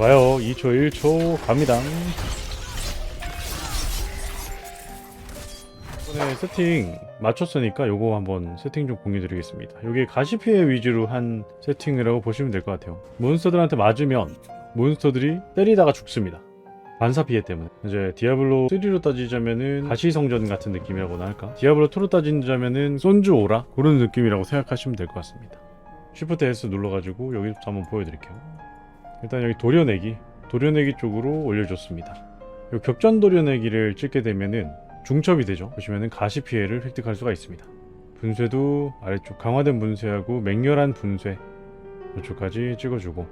좋아요. 2초 1초 갑니다. 이번에 세팅 맞췄으니까 요거 한번 세팅 좀 공유 드리겠습니다. 요게 가시 피해 위주로 한 세팅이라고 보시면 될 것 같아요. 몬스터들한테 맞으면 몬스터들이 때리다가 죽습니다. 반사 피해 때문에. 이제 디아블로 3로 따지자면은 가시 성전 같은 느낌이라고나 할까? 디아블로 2로 따지자면은 손주 오라? 그런 느낌이라고 생각하시면 될 것 같습니다. 쉬프트 S 눌러가지고 여기부터 한번 보여드릴게요 일단 여기 도려내기 도려내기 쪽으로 올려줬습니다. 이 격전 도려내기를 찍게 되면은 중첩이 되죠. 보시면은 가시 피해를 획득할 수가 있습니다. 분쇄도 아래쪽 강화된 분쇄하고 맹렬한 분쇄 이쪽까지 찍어주고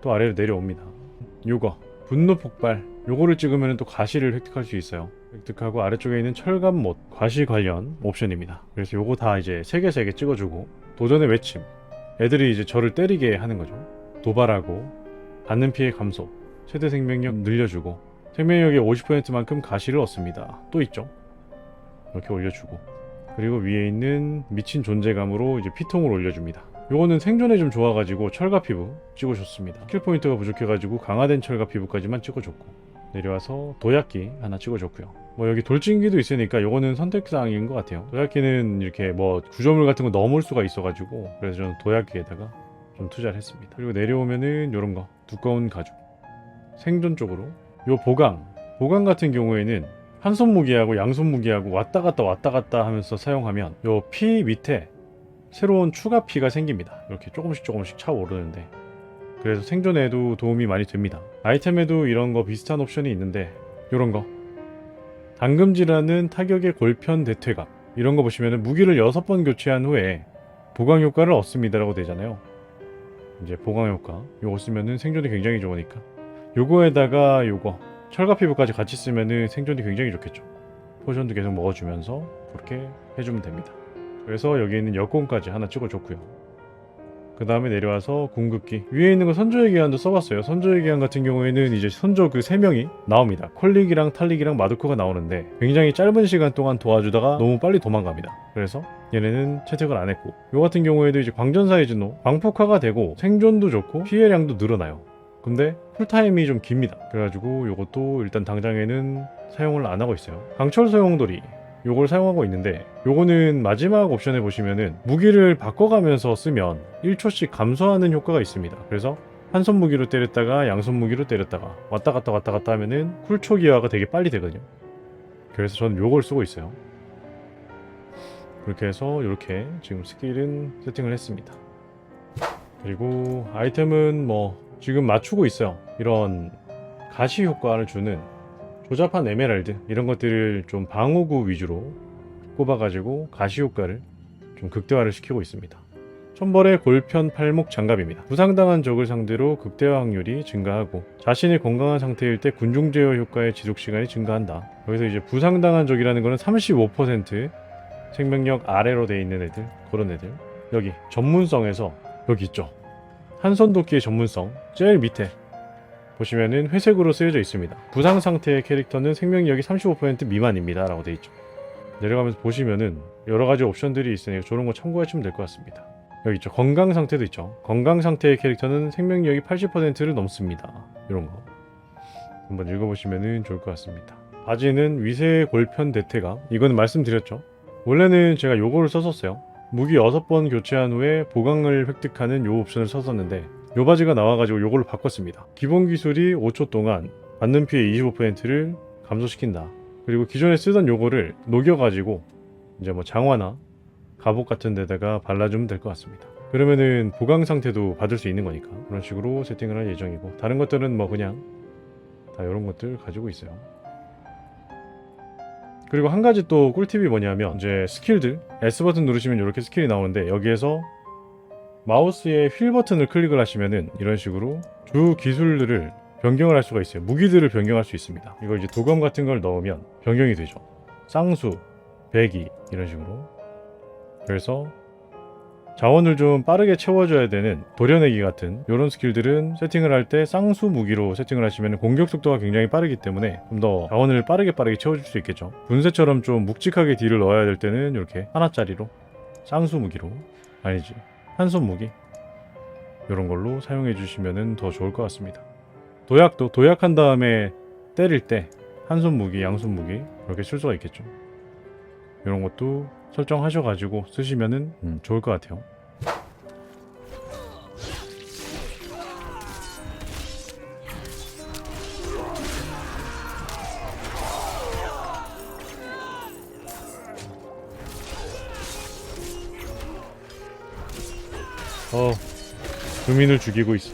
또 아래로 내려옵니다. 요거 분노 폭발. 요거를 찍으면 또 가시를 획득할 수 있어요. 획득하고 아래쪽에 있는 철갑못 과시 관련 옵션입니다. 그래서 요거 다 이제 세개세개 찍어주고 도전의 외침. 애들이 이제 저를 때리게 하는 거죠 도발하고 받는 피해 감소 최대 생명력 늘려주고 생명력의 50%만큼 가시를 얻습니다. 또 있죠? 이렇게 올려주고. 그리고 위에 있는 미친 존재감으로 이제 피통을 올려줍니다. 요거는 생존에 좀 좋아가지고 철갑 피부 찍어줬습니다. 킬 포인트가 부족해가지고 강화된 철갑 피부까지만 찍어줬고. 내려와서 도약기 하나 찍어줬고요. 뭐 여기 돌진기도 있으니까 요거는 선택사항인 것 같아요. 도약기는 이렇게 뭐 구조물 같은 거 넘을 수가 있어가지고 그래서 저는 도약기에다가 좀 투자를 했습니다. 그리고 내려오면은 요런 거 두꺼운 가죽. 생존 쪽으로. 요 보강. 보강 같은 경우에는 한 손 무기하고 양손 무기하고 왔다 갔다 왔다 갔다 하면서 사용하면 요 피 밑에 새로운 추가 피가 생깁니다. 이렇게 조금씩 조금씩 차오르는데. 그래서 생존에도 도움이 많이 됩니다. 아이템에도 이런 거 비슷한 옵션이 있는데 이런 거. 당금지라는 타격의 골편 대퇴각 이런 거 보시면 무기를 6번 교체한 후에 보강 효과를 얻습니다라고 되잖아요. 이제 보강 효과 요거 쓰면은 생존이 굉장히 좋으니까 요거에다가 요거 철갑 피부까지 같이 쓰면은 생존이 굉장히 좋겠죠. 포션도 계속 먹어주면서 그렇게 해주면 됩니다. 그래서 여기 있는 여권까지 하나 찍어줬고요. 그 다음에 내려와서 궁극기 위에 있는 거 선조의 기한도 써봤어요. 선조의 기한 같은 경우에는 이제 선조 그 세 명이 나옵니다. 콜릭이랑 탈릭이랑 마두코가 나오는데 굉장히 짧은 시간 동안 도와주다가 너무 빨리 도망갑니다. 그래서 얘네는 채택을 안 했고 요 같은 경우에도 이제 광전 사이즈노 광폭화가 되고 생존도 좋고 피해량도 늘어나요. 근데 쿨타임이 좀 깁니다. 그래가지고 요것도 일단 당장에는 사용을 안 하고 있어요. 강철 소용돌이 요걸 사용하고 있는데 요거는 마지막 옵션에 보시면은 무기를 바꿔가면서 쓰면 1초씩 감소하는 효과가 있습니다. 그래서 한 손 무기로 때렸다가 양손 무기로 때렸다가 왔다 갔다 왔다 갔다 하면은 쿨초 기화가 되게 빨리 되거든요. 그래서 저는 요걸 쓰고 있어요. 그렇게 해서 이렇게 지금 스킬은 세팅을 했습니다. 그리고 아이템은 뭐 지금 맞추고 있어요. 이런 가시 효과를 주는 조잡한 에메랄드 이런 것들을 좀 방어구 위주로 꼽아가지고 가시 효과를 좀 극대화를 시키고 있습니다. 천벌의 골편 팔목 장갑입니다. 부상당한 적을 상대로 극대화 확률이 증가하고 자신이 건강한 상태일 때 군중 제어 효과의 지속 시간이 증가한다. 여기서 이제 부상당한 적이라는 거는 35% 생명력 아래로 돼 있는 애들 그런 애들 여기 전문성에서 여기 있죠. 한손 도끼의 전문성 제일 밑에 보시면은 회색으로 쓰여져 있습니다. 부상 상태의 캐릭터는 생명력이 35% 미만입니다. 라고 되어 있죠. 내려가면서 보시면은 여러 가지 옵션들이 있으니 저런 거 참고하시면 될 것 같습니다. 여기 있죠. 건강 상태도 있죠. 건강 상태의 캐릭터는 생명력이 80%를 넘습니다. 이런 거. 한번 읽어보시면은 좋을 것 같습니다. 바지는 위세 골편 대퇴각. 이거는 말씀드렸죠. 원래는 제가 요거를 썼었어요. 무기 6번 교체한 후에 보강을 획득하는 요 옵션을 썼었는데 요 바지가 나와가지고 요걸로 바꿨습니다. 기본 기술이 5초 동안 받는 피해 25%를 감소시킨다. 그리고 기존에 쓰던 요거를 녹여가지고 이제 뭐 장화나 갑옷 같은 데다가 발라주면 될 것 같습니다. 그러면은 보강 상태도 받을 수 있는 거니까 그런 식으로 세팅을 할 예정이고 다른 것들은 뭐 그냥 다 이런 것들 가지고 있어요. 그리고 한 가지 또 꿀팁이 뭐냐면 이제 스킬들 S 버튼 누르시면 이렇게 스킬이 나오는데 여기에서 마우스의 휠 버튼을 클릭을 하시면은 이런 식으로 주 기술들을 변경을 할 수가 있어요. 무기들을 변경할 수 있습니다. 이거 이제 도검 같은 걸 넣으면 변경이 되죠. 쌍수, 배기 이런 식으로. 그래서 자원을 좀 빠르게 채워줘야 되는 도려내기 같은 이런 스킬들은 세팅을 할 때 쌍수 무기로 세팅을 하시면 공격 속도가 굉장히 빠르기 때문에 좀 더 자원을 빠르게 빠르게 채워줄 수 있겠죠. 분쇄처럼 좀 묵직하게 딜을 넣어야 될 때는 이렇게 하나짜리로 쌍수 무기로 아니지 한 손 무기 이런 걸로 사용해 주시면 더 좋을 것 같습니다. 도약도 도약한 다음에 때릴 때 한 손 무기, 양 손 무기 이렇게 쓸 수가 있겠죠. 이런 것도 설정하셔가지고 쓰시면은 음, 좋을 것 같아요. 어, 주민을 죽이고 있어.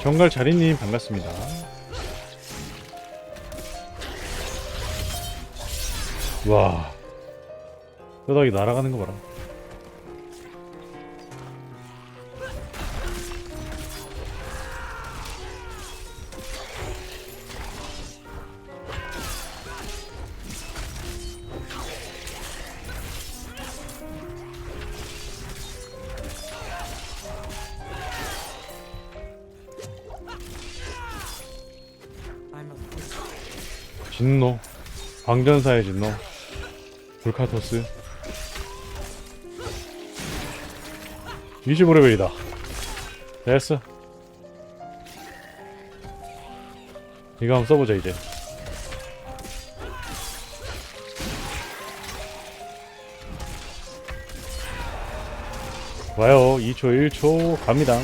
정갈 자리님 반갑습니다. 와, 뼈다귀 날아가는 거 봐라. 진노, 광전사의 진노, 불카토스, 25레벨이다. 됐어. 이거 한번 써보자 이제. 와요. 2초, 1초 갑니다.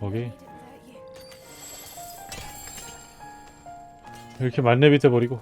오케이. 이렇게 만렙이 돼버리고